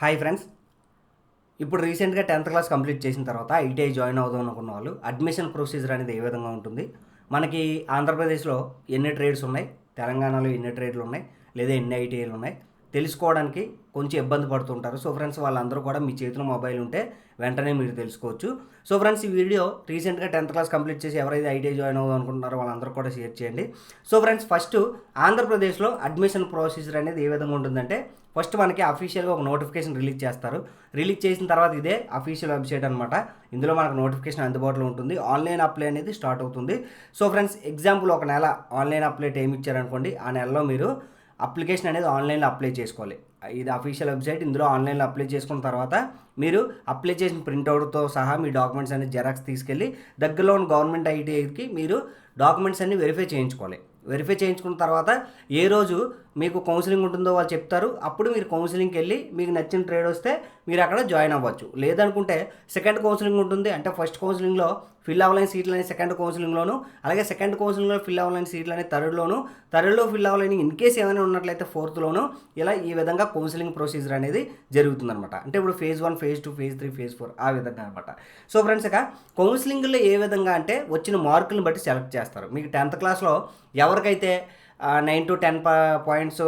Hi friends. ఇప్పుడు రీసెంట్గా tenth class complete చేసిన తర్వాత ఐటీఐ జాయిన్ అవుదాం అనుకున్న వాళ్ళు అడ్మిషన్ ప్రొసీజర్ అనేది ఏ విధంగా ఉంటుంది? మనకి ఆంధ్రప్రదేశ్లో ఎన్ని ట్రేడ్స్ ఉన్నాయి? తెలంగాణలో ఎన్ని ట్రేడ్లు ఉన్నాయి? లేదా ఎన్ని ఐటీఐలు ఉన్నాయి? తెలుసుకోవడానికి కొంచెం ఇబ్బంది పడుతుంటారు. సో ఫ్రెండ్స్ వాళ్ళందరూ కూడా మీ చేతిలో మొబైల్ ఉంటే వెంటనే మీరు తెలుసుకోవచ్చు. సో ఫ్రెండ్స్ ఈ వీడియో రీసెంట్గా టెన్త్ క్లాస్ కంప్లీట్ చేసి ఎవరైతే ఐటీఐ జాయిన్ అవ్వదు అనుకుంటున్నారో వాళ్ళందరూ కూడా షేర్ చేయండి. సో ఫ్రెండ్స్ ఫస్ట్ ఆంధ్రప్రదేశ్లో అడ్మిషన్ ప్రొసీజర్ అనేది ఏ విధంగా ఉంటుందంటే ఫస్ట్ మనకి అఫీషియల్గా ఒక నోటిఫికేషన్ రిలీజ్ చేస్తారు. రిలీజ్ చేసిన తర్వాత ఇదే అఫీషియల్ వెబ్సైట్ అనమాట ఇందులో మనకు నోటిఫికేషన్ అందుబాటులో ఉంటుంది. ఆన్లైన్ అప్లై అనేది స్టార్ట్ అవుతుంది. సో ఫ్రెండ్స్ ఎగ్జాంపుల్ ఒక నెల ఆన్లైన్ అప్లై టైం ఇచ్చారనుకోండి ఆ నెలలో మీరు అప్లికేషన్ అనేది ఆన్లైన్లో అప్లై చేసుకోవాలి. ఇది అఫీషియల్ వెబ్సైట్ ఇందులో ఆన్లైన్లో అప్లై చేసుకున్న తర్వాత మీరు అప్లై చేసిన ప్రింట్అవుట్తో సహా మీ డాక్యుమెంట్స్ అన్ని జెరాక్స్ తీసుకెళ్ళి దగ్గరలో ఉన్న గవర్నమెంట్ ఐటీఐకి మీరు డాక్యుమెంట్స్ అన్ని వెరిఫై చేయించుకోవాలి. వెరిఫై చేయించుకున్న తర్వాత ఏ రోజు మీకు కౌన్సిలింగ్ ఉంటుందో వాళ్ళు చెప్తారు. అప్పుడు మీరు కౌన్సిలింగ్కి వెళ్ళి మీకు నచ్చిన ట్రేడ్ వస్తే మీరు అక్కడ జాయిన్ అవ్వచ్చు. లేదనుకుంటే సెకండ్ కౌన్సిలింగ్ ఉంటుంది. అంటే ఫస్ట్ కౌన్సిలింగ్లో ఫిల్ అవ్వలేని సీట్లు అనేది సెకండ్ కౌన్సిలింగ్లోను అలాగే సెకండ్ కౌన్సిలింగ్లో ఫిల్ అవ్వలేని సీట్లు అనేది థర్డ్లోను థర్డ్లో ఫిల్ అవ్వలేని ఇన్ కేస్ ఏమైనా ఉన్నట్లయితే ఫోర్త్లోను ఇలా ఈ విధంగా కౌన్సిలింగ్ ప్రొసీజర్ అనేది జరుగుతుందనమాట అంటే ఇప్పుడు phase one phase two phase three phase four ఆ విధంగా అనమాట సో ఫ్రెండ్స్ ఇక కౌన్సిలింగ్లో ఏ విధంగా అంటే వచ్చిన మార్కులను బట్టి సెలెక్ట్ చేస్తారు. మీకు టెన్త్ క్లాస్లో ఎవరికైతే నైన్ టు టెన్ పాయింట్స్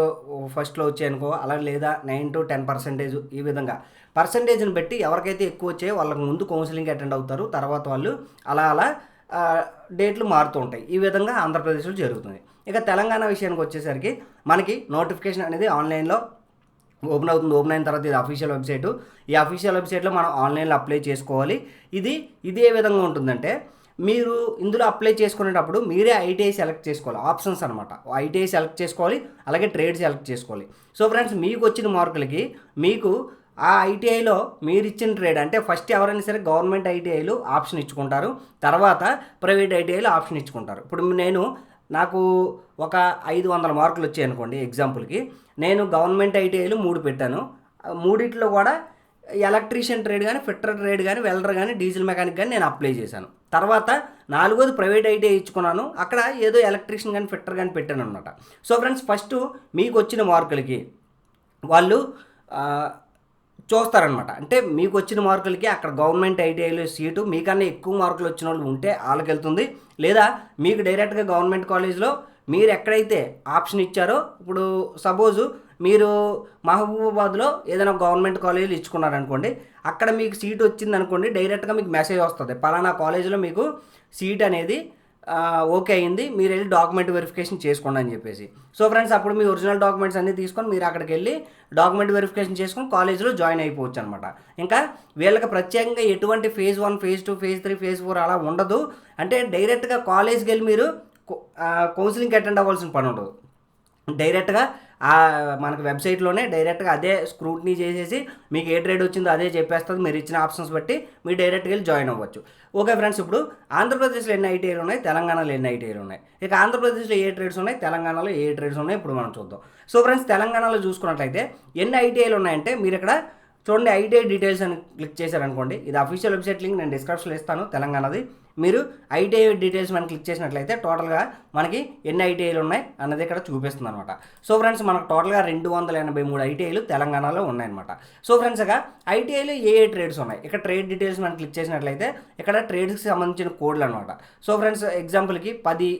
ఫస్ట్లో వచ్చాయనుకో అలా లేదా నైన్ టు టెన్ పర్సెంటేజ్ ఈ విధంగా. పర్సంటేజ్ని బట్టి ఎవరికైతే ఎక్కువ వచ్చాయో వాళ్ళకి ముందు కౌన్సిలింగ్ అటెండ్ అవుతారు. తర్వాత వాళ్ళు అలా అలా డేట్లు మారుతూ ఉంటాయి. ఈ విధంగా ఆంధ్రప్రదేశ్లో జరుగుతుంది. ఇక తెలంగాణ విషయానికి వచ్చేసరికి మనకి నోటిఫికేషన్ అనేది ఆన్లైన్లో ఓపెన్ అవుతుంది. ఓపెన్ అయిన తర్వాత ఇది అఫీషియల్ వెబ్సైట్ ఈ అఫీషియల్ వెబ్సైట్లో మనం ఆన్లైన్లో అప్లై చేసుకోవాలి. ఇది ఇది ఏ విధంగా ఉంటుందంటే మీరు ఇందులో అప్లై చేసుకునేటప్పుడు మీరే ఐటీఐ సెలెక్ట్ చేసుకోవాలి. ఆప్షన్స్ అనమాట ఐటీఐ సెలెక్ట్ చేసుకోవాలి అలాగే ట్రేడ్ సెలెక్ట్ చేసుకోవాలి. సో ఫ్రెండ్స్ మీకు వచ్చిన మార్కులకి మీకు ఆ ఐటీఐలో మీరు ఇచ్చిన ట్రేడ్ అంటే ఫస్ట్ ఎవరైనా సరే గవర్నమెంట్ ఐటీఐలు ఆప్షన్ ఇచ్చుకుంటారు. తర్వాత ప్రైవేట్ ఐటీఐలు ఆప్షన్ ఇచ్చుకుంటారు. ఇప్పుడు నేను నాకు ఒక ఐదు వందల మార్కులు వచ్చాయి అనుకోండి ఎగ్జాంపుల్కి నేను గవర్నమెంట్ ఐటీఐలు మూడు పెట్టాను. మూడిట్లో కూడా ఎలక్ట్రీషియన్ ట్రేడ్ కానీ ఫిట్టర్ ట్రేడ్ కానీ వెల్డర్ కానీ డీజిల్ మెకానిక్ కానీ నేను అప్లై చేశాను. తర్వాత నాలుగోది ప్రైవేట్ ఐటీఐ ఇచ్చుకున్నాను. అక్కడ ఏదో ఎలక్ట్రీషియన్ కానీ ఫిట్టర్ కానీ పెట్టాను అనమాట సో ఫ్రెండ్స్ ఫస్ట్ మీకు వచ్చిన మార్కులకి వాళ్ళు చూస్తారనమాట అంటే మీకు వచ్చిన మార్కులకి అక్కడ గవర్నమెంట్ ఐటీఐలో సీటు మీకన్నా ఎక్కువ మార్కులు వచ్చిన వాళ్ళు ఉంటే వాళ్ళకి వెళ్తుంది లేదా మీకు డైరెక్ట్గా గవర్నమెంట్ కాలేజ్లో మీరు ఎక్కడైతే ఆప్షన్ ఇచ్చారో ఇప్పుడు సపోజు మీరు మహబూబాబాద్లో ఏదైనా గవర్నమెంట్ కాలేజీలు ఇచ్చుకున్నారనుకోండి అక్కడ మీకు సీట్ వచ్చింది అనుకోండి డైరెక్ట్గా మీకు మెసేజ్ వస్తుంది. పలానా కాలేజీలో మీకు సీట్ అనేది ఓకే అయింది మీరు వెళ్ళి డాక్యుమెంట్ వెరిఫికేషన్ చేసుకోండి అని చెప్పేసి. సో ఫ్రెండ్స్ అప్పుడు మీ ఒరిజినల్ డాక్యుమెంట్స్ అన్నీ తీసుకొని మీరు అక్కడికి వెళ్ళి డాక్యుమెంట్ వెరిఫికేషన్ చేసుకొని కాలేజీలో జాయిన్ అయిపోవచ్చు అనమాట ఇంకా వీళ్ళకి ప్రత్యేకంగా ఎటువంటి phase one phase two phase three phase four అలా ఉండదు. అంటే డైరెక్ట్గా కాలేజ్కి వెళ్ళి మీరు కౌన్సిలింగ్కి అటెండ్ అవ్వాల్సిన పని ఉండదు. డైరెక్ట్గా ఆ మనకు వెబ్సైట్లోనే డైరెక్ట్గా అదే స్క్రూట్నీ చేసేసి మీకు ఏ ట్రేడ్ వచ్చిందో అదే చెప్పేస్తుంది. మీరు ఇచ్చిన ఆప్షన్స్ బట్టి మీరు డైరెక్ట్గా వెళ్ళి జాయిన్ అవ్వచ్చు. ఓకే ఫ్రెండ్స్ ఇప్పుడు ఆంధ్రప్రదేశ్లో ఎన్ని ఐటీఐలు ఉన్నాయి? తెలంగాణలో ఎన్ని ఐటీఐలు ఉన్నాయి? ఇక ఆంధ్రప్రదేశ్లో ఏ ట్రేడ్స్ ఉన్నాయి? తెలంగాణలో ఏ ట్రేడ్స్ ఉన్నాయి? ఇప్పుడు మనం చూద్దాం. సో ఫ్రెండ్స్ తెలంగాణలో చూసుకున్నట్లయితే ఎన్ని ఐటీఐలు ఉన్నాయంటే మీరు ఇక్కడ చూడండి ఐటీఐ డీటెయిల్స్ అని క్లిక్ చేశారనుకోండి. ఇది అఫీషియల్ వెబ్సైట్ లింక్ నేను డిస్క్రిప్షన్లో ఇస్తాను. తెలంగాణది మీరు ఐటీఐ డీటెయిల్స్ మనం క్లిక్ చేసినట్లయితే టోటల్గా మనకి ఎన్ని ఐటీఐలు ఉన్నాయి అన్నది ఇక్కడ చూపిస్తుంది అనమాట సో ఫ్రెండ్స్ మనకు టోటల్గా రెండు వందల ఎనభై మూడు ఐటీఐలు తెలంగాణలో ఉన్నాయన్నమాట. సో ఫ్రెండ్స్ ఇక ఐటీఐలో ఏ ఏ ట్రేడ్స్ ఉన్నాయి? ఇక్కడ ట్రేడ్ డీటెయిల్స్ మనం క్లిక్ చేసినట్లయితే ఇక్కడ ట్రేడ్స్కి సంబంధించిన కోడ్లు అనమాట సో ఫ్రెండ్స్ ఎగ్జాంపుల్కి పది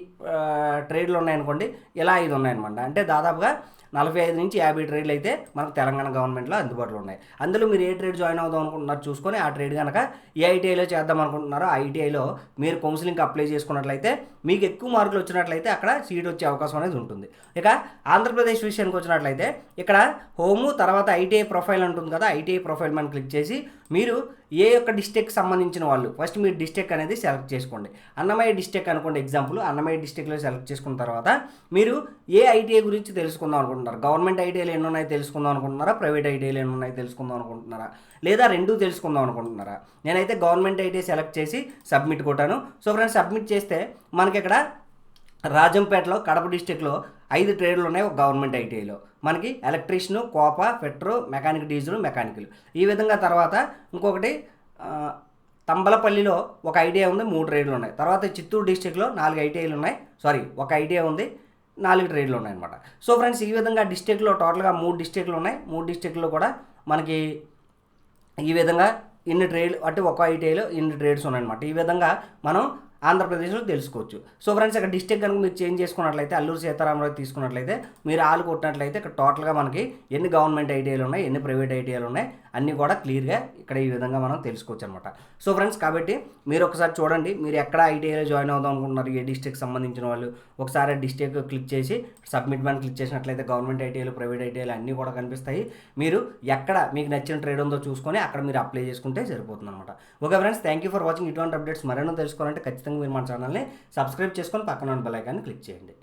ట్రేడ్లు ఉన్నాయనుకోండి ఇలా ఐదు ఉన్నాయన్నమాట. అంటే దాదాపుగా నలభై ఐదు నుంచి యాభై ట్రేడ్లు అయితే మనకు తెలంగాణ గవర్నమెంట్లో అందుబాటులో ఉన్నాయి. అందులో మీరు ఏ ట్రేడ్ జాయిన్ అవుదాం అనుకుంటున్నారు చూసుకొని ఆ ట్రేడ్ కనుక ఏ ఐటీఐలో చేద్దాం అనుకుంటున్నారో ఆ ఐటీఐలో మీరు కౌన్సిలింగ్కి అప్లై చేసుకున్నట్లయితే మీకు ఎక్కువ మార్కులు వచ్చినట్లయితే అక్కడ సీట్ వచ్చే అవకాశం అనేది ఉంటుంది. ఇక ఆంధ్రప్రదేశ్ విషయానికి వచ్చినట్లయితే ఇక్కడ హోము తర్వాత ఐటీఐ ప్రొఫైల్ ఉంటుంది కదా ఐటీఐ ప్రొఫైల్ మనం క్లిక్ చేసి మీరు ఏ యొక్క డిస్టిక్ సంబంధించిన వాళ్ళు? ఫస్ట్ మీరు డిస్టిక్ అనేది సెలెక్ట్ చేసుకోండి. అన్నమయ్య డిస్టిక్ అనుకోండి ఎగ్జాంపుల్ అన్నమయ్య డిస్టిక్లో సెలెక్ట్ చేసుకున్న తర్వాత మీరు ఏ ఐటీఐ గురించి తెలుసుకుందాం అనుకుంటున్నారు? గవర్నమెంట్ ఐటీఐలు ఎన్ని ఉన్నాయి తెలుసుకుందాం అనుకుంటున్నారా? ప్రైవేట్ ఐటీఐలు ఎన్ని ఉన్నాయి తెలుసుకుందాం అనుకుంటున్నారా? లేదా రెండు తెలుసుకుందాం అనుకుంటున్నారా? నేనైతే గవర్నమెంట్ ఐటీఐ సెలెక్ట్ చేసి సబ్మిట్ కొట్టాను. సో ఫ్రెండ్స్ సబ్మిట్ చేస్తే మనకి ఇక్కడ రాజంపేటలో కడప డిస్టిక్లో ఐదు ట్రేడ్లు ఉన్నాయి ఒక గవర్నమెంట్ ఐటీఐలో మనకి ఎలక్ట్రీషియన్ కోప పెట్రో మెకానిక్ డీజిల్ మెకానికల్. ఈ విధంగా తర్వాత ఇంకొకటి తంబలపల్లిలో ఒక ఐటీఐ ఉంది మూడు ట్రేడ్లు ఉన్నాయి. తర్వాత చిత్తూరు డిస్టిక్లో నాలుగు ఐటీఐలు ఉన్నాయి. సారీ ఒక ఐటీఐ ఉంది నాలుగు ట్రేడ్లు ఉన్నాయి అనమాట సో ఫ్రెండ్స్ ఈ విధంగా డిస్టిక్లో టోటల్గా మూడు డిస్టిక్లు ఉన్నాయి. మూడు డిస్టిక్లో కూడా మనకి ఈ విధంగా ఇన్ని ట్రేడ్ అంటే ఒక ఐటీఐలో ఇన్ని ట్రేడ్స్ ఉన్నాయన్నమాట. ఈ విధంగా మనం ఆంధ్రప్రదేశ్లో తెలుసుకోవచ్చు. సో ఫ్రెండ్స్ ఇక్కడ డిస్ట్రిక్ట్ కనుక మీరు చేంజ్ చేసుకున్నట్లయితే అల్లూరు సీతారామరావు తీసుకున్నట్లయితే మీరు ఆలు కొట్టినట్లయితే ఇక్కడ టోటల్గా మనకి ఎన్ని గవర్నమెంట్ ఐటీఐలు ఉన్నాయి ఎన్ని ప్రైవేట్ ఐటీఐలు ఉన్నాయి అన్నీ కూడా క్లియర్గా ఇక్కడ ఈ విధంగా మనం తెలుసుకోవచ్చు అనమాట సో ఫ్రెండ్స్ కాబట్టి మీరు ఒకసారి చూడండి మీరు ఎక్కడ ఐటీఐలో జాయిన్ అవుదాం అనుకుంటున్నారు ఏ డిస్ట్రిక్ట్ సంబంధించిన వాళ్ళు ఒకసారి డిస్ట్రిక్ట్ క్లిక్ చేసి సబ్మిట్ మనం క్లిక్ చేసినట్లయితే గవర్నమెంట్ ఐటీఐలు ప్రైవేట్ ఐటీఐలు అన్నీ కూడా కనిపిస్తాయి. మీరు ఎక్కడ మీకు నచ్చిన ట్రేడ్ ఉందో చూసుకొని అక్కడ మీరు అప్లై చేసుకుంటే సరిపోతుంది అనమాట okay friends thank you for watching ఇటువంటి అప్డేట్స్ మరెన్నో తెలుసుకోవాలంటే ఖచ్చితంగా మీరు మన ఛానల్ని సబ్స్క్రైబ్ చేసుకొని పక్కన ఉన్న బెల్ ఐకాన్ని క్లిక్ చేయండి.